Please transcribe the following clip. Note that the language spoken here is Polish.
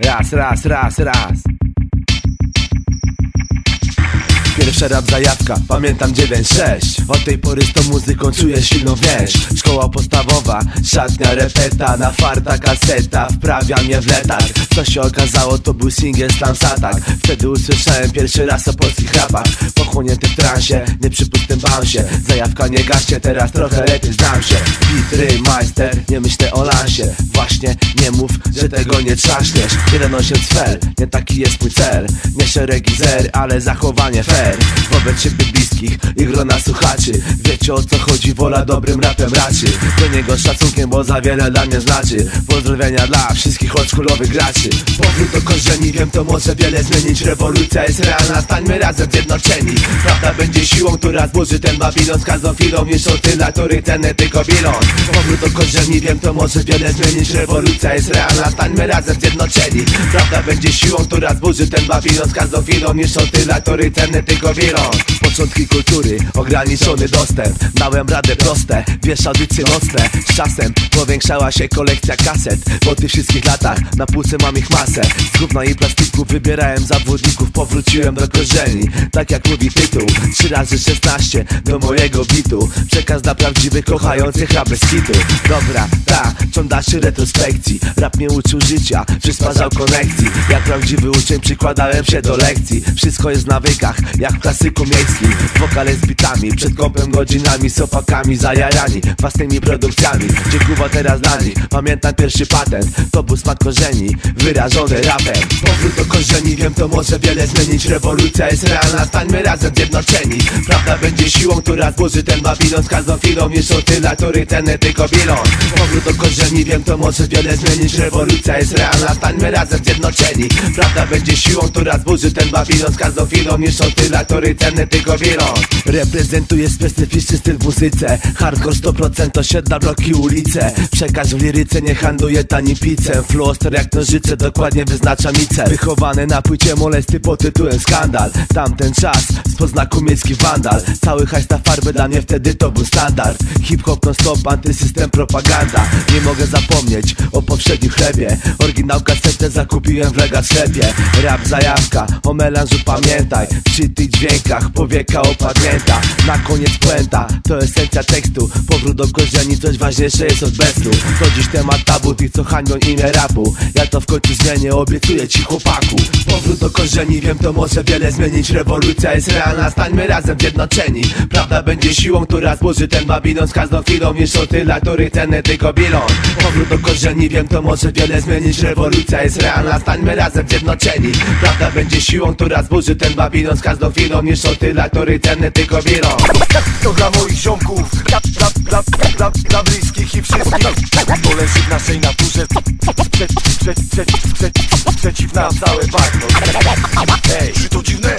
Raz, raz, raz, raz Pierwsza rap zajawka, pamiętam 9-6 Od tej pory z tą muzyką czuję silną więź Szkoła podstawowa, szatnia repeta Na farta kaseta, wprawia mnie w letarg. Co się okazało to był singiel Slam Satak. Wtedy usłyszałem pierwszy raz o polskich rapach. Pochłonięty w transie, nie przy pustym bounsie Zajawka nie gaśnie, teraz trochę lepiej znam się. Bitry, majster, nie myślę o lansie Właśnie nie mów, że tego nie trzaśniesz. 1.8 sfer, nie taki jest mój cel. Nie szeregi zer, ale zachowanie fair Wobec siebie bliskich i grona słuchaczy. Wiecie o co chodzi, wola dobrym rapem raczy. Do niego szacunkiem, bo za wiele dla mnie znaczy. Pozdrowienia dla wszystkich oldschoolowych graczy. Powrót do korzeni, wiem to może wiele zmienić. Rewolucja jest realna, stańmy razem zjednoczeni. Prawda będzie siłą, która zburzy ten Babilon. Z chwilą niż tyle, których cenę tylko bilon. Powrót do korzeni, wiem to może wiele zmienić. Rewolucja jest realna, stańmy razem zjednoczeni. Prawda będzie siłą, która zburzy ten Babilon. Z każdą chwilą o tyle, których cenę tylko bilon Początki kultury, ograniczony dostęp Dałem radę proste, wiesz audycje nocne Z czasem powiększała się kolekcja kaset. Po tych wszystkich latach na półce mam ich masę. Z gówna i plastiku wybierałem zawodników. Powróciłem do korzeni, tak jak mówi tytuł. 3 razy 16 do mojego bitu. Przekaz dla prawdziwych kochających rap bez kitu Dobra, ta, ciądaszy retrospekcji. Rap mnie uczył życia, przysparzał konekcji. Jak prawdziwy uczeń przykładałem się do lekcji. Wszystko jest w nawykach, jak w klasyku miejskim Wokale z bitami, przed kąpem godzinami Z opakami zajarani, własnymi produkcjami. Dziękuję teraz dla nich, pamiętam pierwszy patent To był smak korzeni, wyrażony rapem. Powrót do korzeni, wiem to może wiele zmienić. Rewolucja jest realna, stańmy razem zjednoczeni. Prawda będzie siłą, która zburzy ten Babilon. Z każdą chwilą o tyle, który cenę tylko bilon. Powrót do korzeni, wiem to może wiele zmienić. Rewolucja jest realna, stańmy razem zjednoczeni. Prawda będzie siłą, która zburzy ten Babilon. Z każdą chwilą o tyle, który cenę tylko bilon Reprezentuję specyficzny styl w muzyce. Hardcore 100% osiedla, bloki, ulice. Przekaz w liryce, nie handluję tani pizzem Floster jak nożyce, dokładnie wyznacza mi cel Wychowany na płycie molesty pod tytułem Skandal. Tamten czas, spod znaku miejski wandal. Cały hajs na farbę dla mnie wtedy to był standard. Hip-hop non stop, antysystem, propaganda. Nie mogę zapomnieć o poprzednim chlebie. Oryginał kasetę zakupiłem w Lega sklepie. Rap zajawka, o melanżu pamiętaj. Przy tych dźwiękach Na koniec puenta, to esencja tekstu Powrót do korzeni, coś ważniejsze jest od bestu. To dziś temat tabu tych co hańbią imię rapu. Ja to w końcu zmienię, obiecuję ci chłopaku. Powrót do korzeni, wiem to może wiele zmienić. Rewolucja jest realna, stańmy razem zjednoczeni. Prawda będzie siłą, która zburzy ten Babilon. Z każdą chwilą niż o tyle, których cenę tylko bilon Powrót do korzeni, wiem to może wiele zmienić. Rewolucja jest realna, stańmy razem zjednoczeni. Prawda będzie siłą, która zburzy ten Babilon. Z każdą chwilą niż o tyle, których cenę tylko bilon To dla moich ziomków, dla, dla, dla, dla, dla bliskich i wszystkich. To leży w naszej naturze. Prze, prze, prze, prze, prze, Przeciw nam całe bagno Ej, czy to dziwne